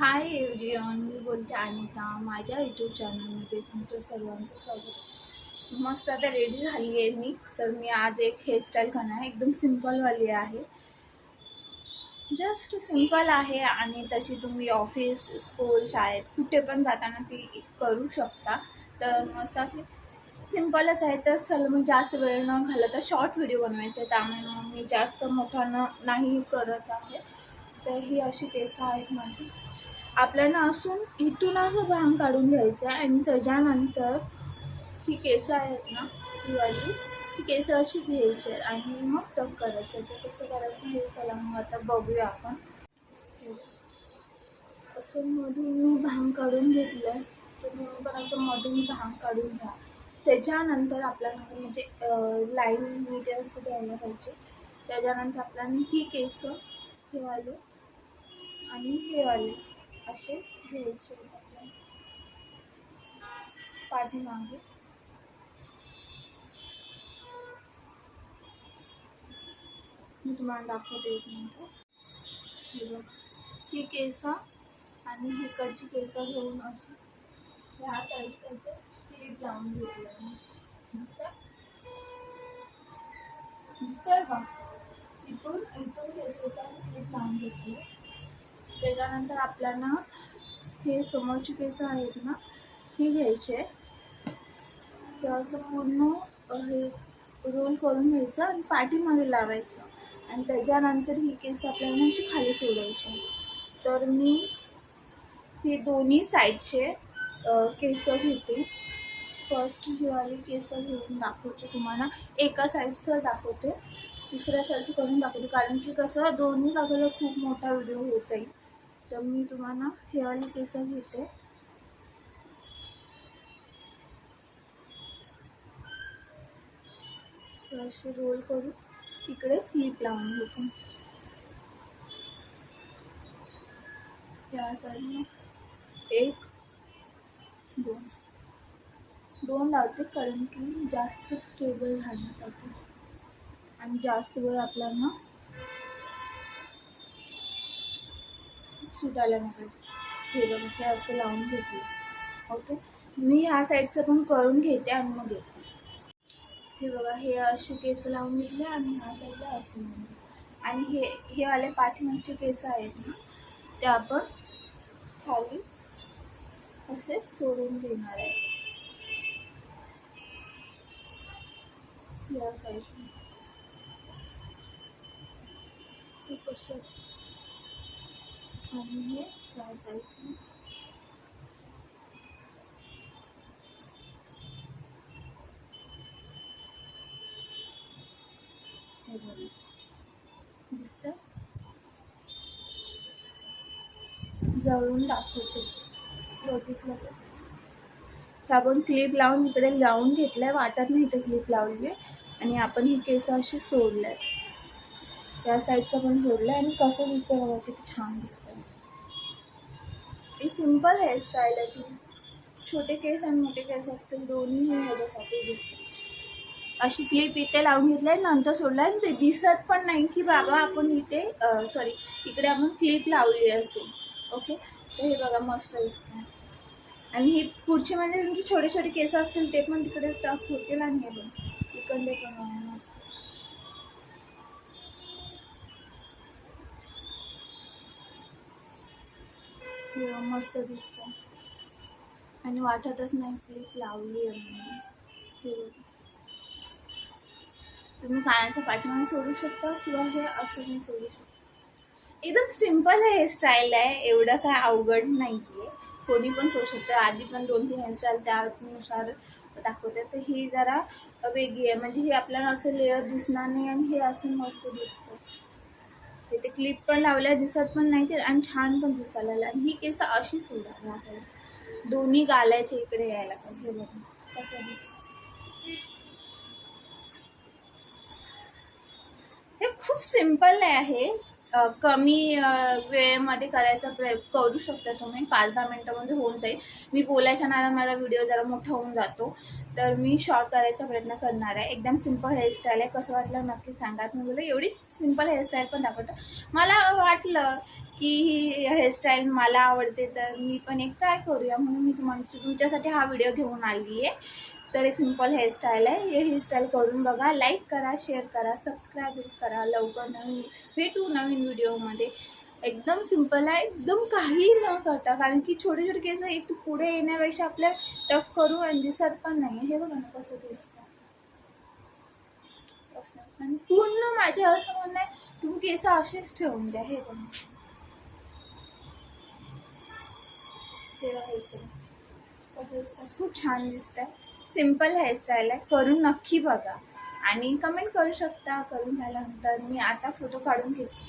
Hi everyone मी बोलते अनिता. माझ्या YouTube चॅनलमध्ये तुमचं सर्वांचं स्वागत. मस्त आता रेडी झाली आहे मी. तर मी आज एक हेअरस्टाईल करणार. आहे एकदम सिम्पलवाली आहे. जस्ट सिंपल आहे आणि तशी तुम्ही ऑफिस स्कूल शाळेत कुठे पण जाताना ती करू शकता. तर मस्त अशी सिम्पलच आहे. तर चल मी जास्त वेळ न घालत तर शॉर्ट व्हिडिओ बनवायचा. आहे त्यामुळे मग मी जास्त मोठा न नाही करत आहे. तर ही अशी केस आहेत माझी. आपल्याला असून इथून असं भांग काढून घ्यायचं आहे आणि त्याच्यानंतर ही केस आहेत ना ही वाली ही केस अशी घ्यायची आणि मग टक करायचं ते कसं करायचं हे चला मग आता बघूया आपण. असं मधून मी भांग काढून घेतलं आहे. तर म्हणून पण असं मधून भांग काढून घ्या. त्याच्यानंतर आपल्याला म्हणजे लाईन नीट असं द्यायला पाहिजे. त्याच्यानंतर आपल्याला ही केस हे आणि हे वाले असे घ्यायचे आपल्याला पाठीमागे मी तुम्हाला दाखवते एक मिनटं. हे केस आणि इकडची केस घेऊन अशी ह्या साईड असं क्लिप लावून घेतलं मी. दिसतंय? का? इथून इथून केसाचा क्लिप लावून घेतली. त्याच्यानंतर आपल्याला हे समोरची केस आहेत ना हे घ्यायचे. ते असं पूर्ण हे रोल करून घ्यायचं आणि पाठीमागे लावायचं. आणि त्याच्यानंतर ही केस आपल्याला अशी खाली सोडायची. तर मी हे दोन्ही साईडचे केस घेते. फर्स्ट ही वाली केस घेऊन दाखवते तुम्हाला. एका साईडचं दाखवते. दुसऱ्या साईडचं करून दाखवते. कारण की कसं दोन्ही दाखवलं खूप मोठा व्हिडिओ होत जाईल. तर मी तुम्हाला हेवाली केसं घेते. असे रोल करून इकडे क्लिप लावून घेतो. या साईडने एक दोन. दोन लावते कारण की जास्त स्टेबल राहण्यासाठी. आणि जास्त वेळ आपल्याला सुटायला नाही पाहिजे. हे बघा हे असं लावून घेतलं ओके? मी ह्या साईडचं पण करून घेते आणि मग येते. हे बघा हे असे केस लावून घेतले आणि ह्या साईडला असे लावून आणि हे हे वाले पाठीमागचे केस आहेत ना ते आपण खाली असे सोडून देणार आहे. या साईड कसं आणि हे या साईडने हे बघा. दिसतं? दाखवते. बघितलं तर. आपण क्लिप लावून इकडे लावून घेतलंय. वाटत नाही इथे क्लिप लावली आहे आणि आपण ही केस अशी सोडलंय. त्या साईडचं पण सोडलंय आणि कसं दिसतंय बघा किती छान दिसतंय. ही सिंपल हेअरस्टाईल आहे ती. छोटे केस आणि मोठे केस असतील दोन्ही हे ह्याच्यासाठी दिसते अशी क्लिप इथे लावून घेतलाय नंतर सोडलाय आणि ते दिसत पण नाही की बाबा आपण इथे सॉरी इकडे आपण क्लिप लावली असेल. ओके तर हे बघा मस्त दिसतं आणि ही पुढचे म्हणजे तुमची छोटे छोटे केस असतील ते पण तिकडे टफ होतील आणि हे बघ इकडले पण मस्त दिसतं. आणि वाटतच नाही क्लिप लावली आहे तुम्ही कानाच्या पाठीमागे सोडू शकता किंवा हे असं सोडू शकता. एकदम सिंपल हेअरस्टाईल आहे. एवढं काय अवघड नाही आहे कोणी पण करू शकतं. आधी पण दोन तीन हेअरस्टाईल त्यानुसार दाखवते तर ही जरा वेगळी आहे. म्हणजे हे आपल्याला असं लेअर दिसणार नाही आणि हे असं मस्त दिसतं. क्लिप पण लावल्या दिसत पण नाही ते आणि छान पण दिसायला आणि ही केस अशी सोडा ह्या दोन्ही गाल्याच्या इकडे यायला पाहिजे. हे बघा कसं हे खूप सिंपल आहे. कमी वेळेमध्ये करायचा प्रयत्न करू शकता तुम्ही. पाच दहा मिनटामध्ये होऊन जाईल. मी बोलायच्या नाला माझा व्हिडिओ जरा मोठा होऊन जातो. तर मी शॉर्ट करायचा प्रयत्न करणार आहे. एकदम सिंपल हेअरस्टाईल आहे. कसं वाटलं नक्की सांगा. मी बोललं एवढी सिंपल हेअरस्टाईल पण दाखवतं. मला वाटलं की ही हेअरस्टाईल मला आवडते तर मी पण एक ट्राय करूया. म्हणून मी तुम्हाला तुमच्यासाठी हा व्हिडिओ घेऊन आली आहे. तर हे सिंपल हेअरस्टाईल आहे. हे हेअरस्टाईल करून बघा. लाईक करा शेअर करा सबस्क्राईब करा. लवकर नवीन भेटू नवीन व्हिडिओमध्ये एकदम सिंपल आहे. एकदम काही न करता कारण की छोटे छोटे केस एक पुढे येण्यापेक्षा आपल्या टक करू आणि दिसत पण नाही हे बघा ना कसं दिसतं असं आणि पूर्ण माझ्या असं म्हणणं आहे तुम्ही केस असेच ठेवून द्या. हे बघा. हे कसं दिसतं खूप छान दिसतंय. सिंपल हेअरस्टाईल आहे. करून नक्की बघा. आणि कमेंट करू शकता. करून झाल्यानंतर मी आता फोटो काढून घेते.